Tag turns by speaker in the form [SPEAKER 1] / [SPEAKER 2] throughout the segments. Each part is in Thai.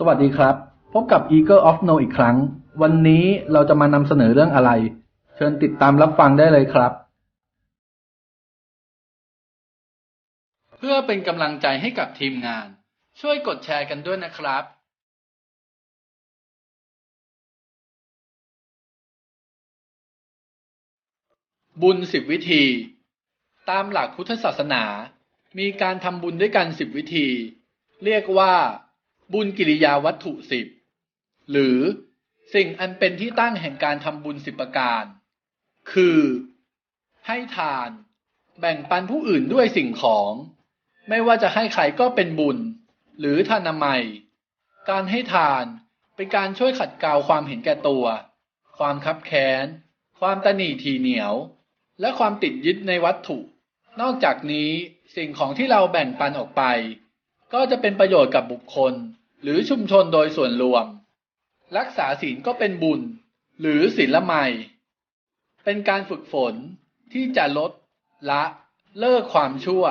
[SPEAKER 1] สวัสดีครับ พบกับ Eagle of No อีกครั้ง วันนี้เราจะมานำเสนอเรื่องอะไร เชิญติดตามรับฟังได้เลยครับ เพื่อเป็นกำลังใจให้กับทีมงาน ช่วยกดแชร์กันด้วยนะครับ บุญสิบวิธี ตามหลักพุทธศาสนา มีการทำบุญด้วยกันสิบวิธี เรียกว่า บุญกิริยาวัตถุสิบหรือสิ่งอันเป็นที่ตั้งแห่งการทำบุญสิบประการ คือ ให้ทาน แบ่งปันผู้อื่นด้วยสิ่งของ ไม่ว่าจะให้ใครก็เป็นบุญ หรือทานามัย การให้ทานเป็นการช่วยขัดเกลาความเห็นแก่ตัว ความคับแค้น ความตนีทีเหนียว และความติดยึดในวัตถุ นอกจากนี้สิ่งของที่เราแบ่งปันออกไป ก็จะเป็นประโยชน์กับบุคคล หรือชุมชนโดยส่วนรวม รักษาศีลก็เป็นบุญ หรือศีลละไมเป็นการฝึกฝนที่จะลด ละ เลิกความชั่ว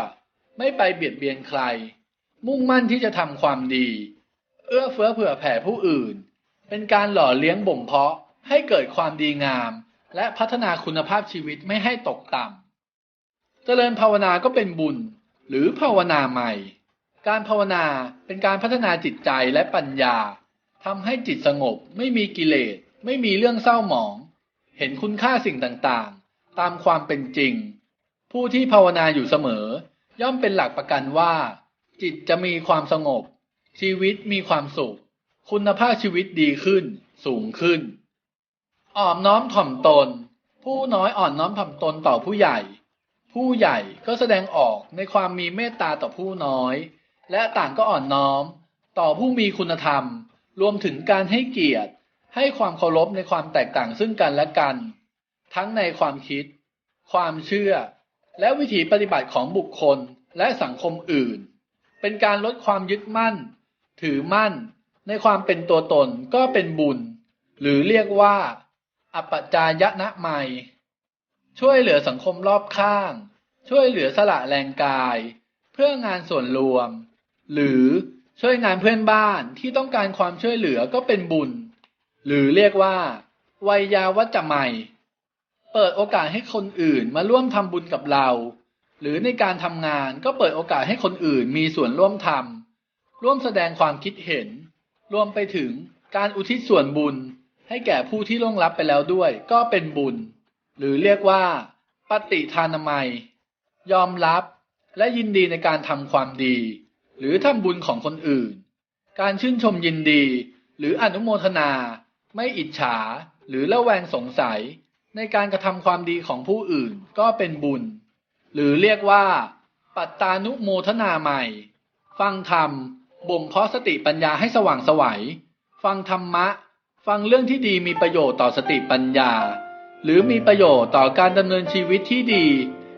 [SPEAKER 1] ไม่ไปเบียดเบียนใคร มุ่งมั่นที่จะทำความดี เอื้อเฟื้อเผื่อแผ่ผู้อื่น เป็นการหล่อเลี้ยงบ่มเพาะให้เกิดความดีงาม และพัฒนาคุณภาพชีวิตไม่ให้ตกต่ำเจริญภาวนาก็เป็นบุญ หรือภาวนาใหม่ การภาวนาเป็นการพัฒนาจิตใจและปัญญาทำให้จิตสงบไม่มีกิเลส ไม่มีเรื่องเศร้าหมอง เห็นคุณค่าสิ่งต่างๆ ตามความเป็นจริง ผู้ที่ภาวนาอยู่เสมอ ย่อมเป็นหลักประกันว่า จิตจะมีความสงบ ชีวิตมีความสุข คุณภาพชีวิตดีขึ้น สูงขึ้น อ่อมน้อมถ่อมตน ผู้น้อยอ่อนน้อมถ่อมตนต่อผู้ใหญ่ ผู้ใหญ่ก็แสดงออกในความมีเมตตาต่อผู้น้อย และต่างก็อ่อนน้อม ต่อผู้มีคุณธรรม รวมถึงการให้เกียรติ ให้ความเคารพในความแตกต่างซึ่งกันและกัน ทั้งในความคิด ความเชื่อ และวิถีปฏิบัติของบุคคลและสังคมอื่น เป็นการลดความยึดมั่น ถือมั่น ในความเป็นตัวตนก็เป็นบุญ หรือเรียกว่า อัปจายนะไมยช่วยเหลือสังคมรอบข้าง ช่วยเหลือสละแรงกาย เพื่องานส่วนรวม หรือช่วยงานเพื่อนบ้านที่ต้องการความช่วยเหลือก็เป็นบุญ หรือเรียกว่า วัยยาวัจจะไมยเปิดโอกาสให้คนอื่นมาร่วมทำบุญกับเรา หรือในการทำงานก็เปิดโอกาสให้คนอื่นมีส่วนร่วมทำร่วมแสดงความคิดเห็น รวมไปถึงการอุทิศส่วนบุญ ให้แก่ผู้ที่ล่วงลับไปแล้วด้วยก็เป็นบุญ หรือเรียกว่า ปฏิทานามัย ยอมรับและยินดีในการทำความดี หรือทำบุญของคนอื่น การชื่นชมยินดี หรืออนุโมทนา ไม่อิจฉา หรือละแวงสงสัย ในการกระทำความดีของผู้อื่นก็เป็นบุญ หรือเรียกว่า ปัตตานุโมทนาใหม่ ฟังธรรมบ่มเพาะสติปัญญาให้สว่างสวัย ฟังธรรมะ ฟังเรื่องที่ดีมีประโยชน์ต่อสติปัญญา หรือมีประโยชน์ต่อการดำเนินชีวิตที่ดี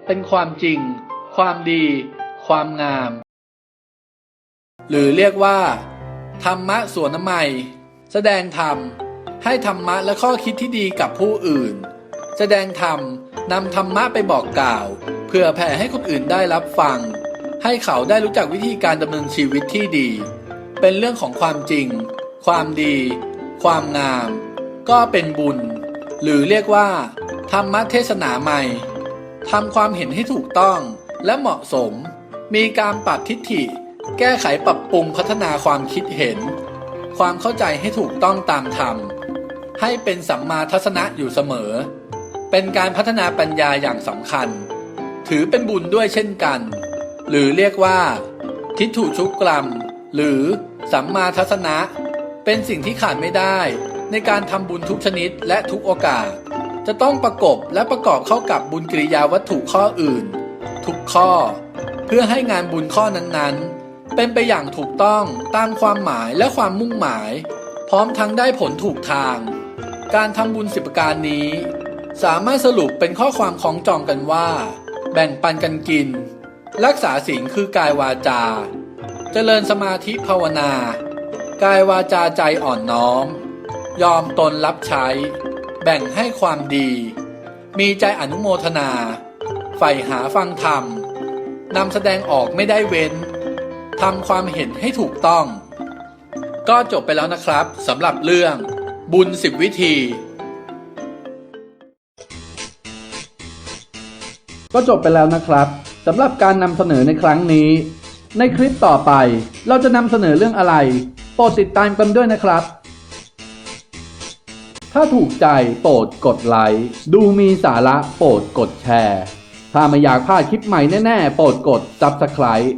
[SPEAKER 1] เป็นความจริง ความดี ความงาม หรือเรียกว่า ธรรมะสวนน้ำไมยแสดงธรรม ให้ธรรมะและข้อคิดที่ดีกับผู้อื่น แสดงธรรมนำธรรมะไปบอกกล่าว เพื่อแผ่ให้คนอื่นได้รับฟัง ให้เขาได้รู้จักวิธีการดำเนินชีวิตที่ดี เป็นเรื่องของความจริง ความดี ความงาม ก็เป็นบุญ หรือเรียกว่า ธรรมะเทศนาใหม่ทำความเห็นให้ถูกต้องและเหมาะสม มีการปรับทิฏฐิ แก้ไขปรับปรุงพัฒนาความคิดเห็น ความเข้าใจให้ถูกต้องตามธรรม ให้เป็นสัมมาทัศนะอยู่เสมอ เป็นการพัฒนาปัญญาอย่างสำคัญ ถือเป็นบุญด้วยเช่นกัน หรือเรียกว่า ทิฏฐุชุกกรรม หรือสัมมาทัศนะ เป็นสิ่งที่ขาดไม่ได้ ในการทำบุญทุกชนิดและทุกโอกาส จะต้องประกบและประกอบเข้ากับบุญกิริยาวัตถุข้ออื่น ทุกข้อ เพื่อให้งานบุญข้อนั้นๆ เป็นไปอย่างถูกต้องตามความหมายและความมุ่งหมาย พร้อมทั้งได้ผลถูกทาง การทำบุญสิบประการนี้ สามารถสรุปเป็นข้อความของจองกันว่า แบ่งปันกันกิน รักษาศีลคือกายวาจา เจริญสมาธิภาวนา กายวาจาใจอ่อนน้อม ยอมตนรับใช้ แบ่งให้ความดี มีใจอนุโมทนาใฝ่หาฟังธรรมนำแสดงออกไม่ได้เว้น ทำความเห็นให้ถูกต้อง ก็จบไปแล้วนะครับสำหรับเรื่อง บุญสิบวิธี ก็จบไปแล้วนะครับสำหรับการนำเสนอในครั้งนี้ ในคลิปต่อไปเราจะนำเสนอเรื่องอะไรโปรดติดตามกันด้วยนะครับ ถ้าถูกใจโปรดกดไลค์ดูมีสาระโปรดกดแชร์ ถ้าไม่อยากพลาดคลิปใหม่แน่ ๆ โปรดกด Subscribe